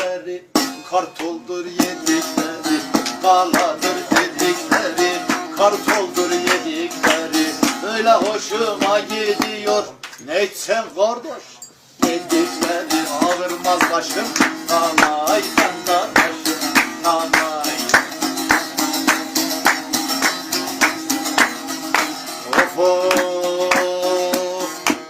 Dedikleri kartoldur yedikleri Kaladır dedikleri kartoldur yedikleri. Öyle hoşuma gidiyor. Ne içsem kardeş? Dedikleri ağırmaz başım Nanay kardeşim Nanay. Of of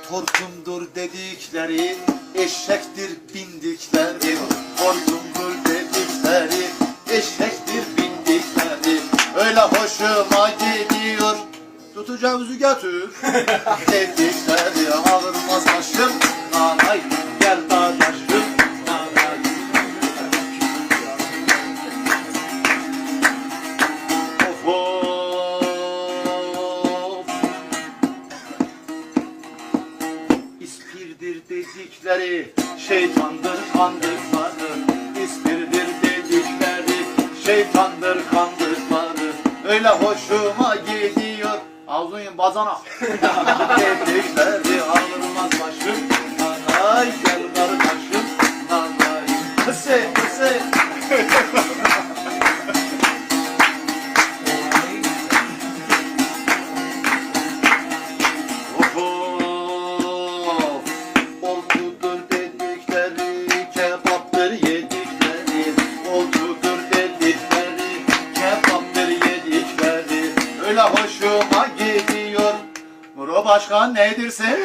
Torkumdur dedikleri Eşektir bindikleri Torkumdur dedikleri Eşektir bindikleri Öyle hoşuma gidiyor. Tutacağımızı götür Dedikleri ağırmaz başım Nanay gel İspirdir dedikleri? Şeytandır kandırmadı. İspirdir dedikleri? Şeytandır kandırmadı. Öyle hoşuma gidiyor. Ağzın bazana. Dedikleri ağırmaz başım. Nanay gel kardeşim Nanay. Kısı kısı Başkan nedirsin?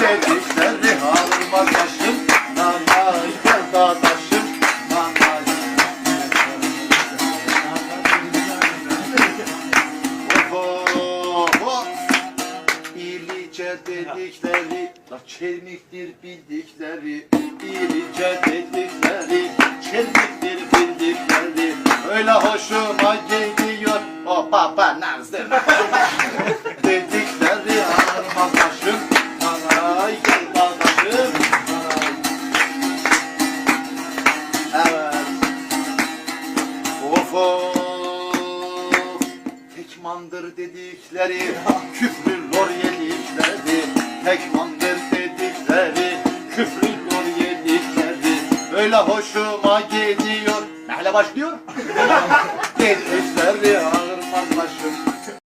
dedikleri Ağırmaz başım Nanay gel dadaşım Nanay. Of of İyice dedikleri La çelmiktir bildikleri. İyice dedikleri Çelmiktir bildikleri. Öyle hoşuma gidiyor. O baba nazdır Tekmandır dedikleri Küfrü lor yedikleri. Tekmandır dedikleri Küfrü lor yedikleri. Öyle hoşuma gidiyor. Neyle başlıyor? dedikleri